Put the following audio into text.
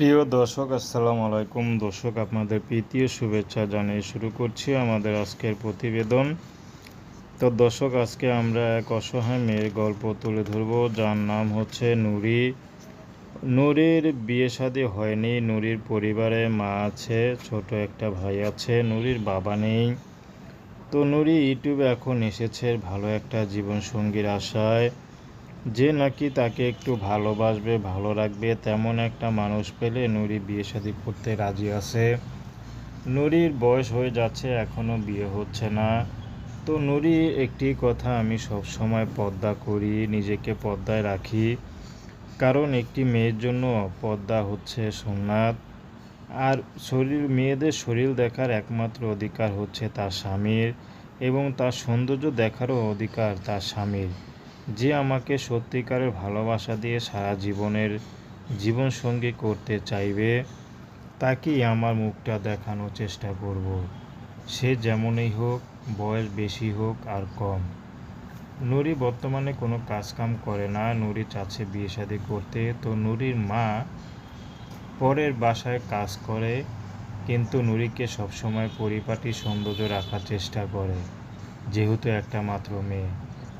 প্রিয় দর্শক, আসসালামু আলাইকুম। দর্শক, আপনাদের প্রীতীয় শুভেচ্ছা জানিয়ে শুরু করছি আমাদের আজকের প্রতিবেদন। তো দর্শক, আজকে আমরা এক অসহায় মেয়ের গল্প তুলে ধরব। যার নাম হচ্ছে নুরি। নুরির বিয়ে শাদী হয়নি, নুরির পরিবারে মা আছে, ছোট একটা ভাই আছে, নুরির বাবা নেই। তো নুরি ইউটিউবে এখন এসেছে ভালো একটা জীবনসঙ্গীর আশায়। যে নাকি তাকে একটু ভালোবাসবে, ভালো রাখবে, তেমন একটা মানুষ পেলে নুরি বিয়ে শাদী করতে রাজি আছে। নুরির বয়স হয়ে যাচ্ছে এখনও বিয়ে হচ্ছে না। তো নুরি, একটি কথা আমি সব সময় পর্দা করি, নিজেকে পর্দায় রাখি। কারণ একটি মেয়ের জন্য পর্দা হচ্ছে সোমনাথ। আর শরীর, মেয়েদের শরীর দেখার একমাত্র অধিকার হচ্ছে তার স্বামীর এবং তার সৌন্দর্য দেখারও অধিকার তার স্বামীর। যে আমাকে সত্যিকারের ভালোবাসা দিয়ে সারা জীবনের জীবনসঙ্গী করতে চাইবে, তাকেই আমার মুখটা দেখানোর চেষ্টা করব। সে যেমনই হোক, বয়স বেশি হোক আর কম। নুরি বর্তমানে কোনো কাজকাম করে না। নুরি চাচ্ছে বিয়ে শাদি করতে। তো নুরির মা পরের বাসায় কাজ করে, কিন্তু নুরিকে সবসময় পরিপাটি সৌন্দর্য রাখার চেষ্টা করে, যেহেতু একটা মাত্র মেয়ে।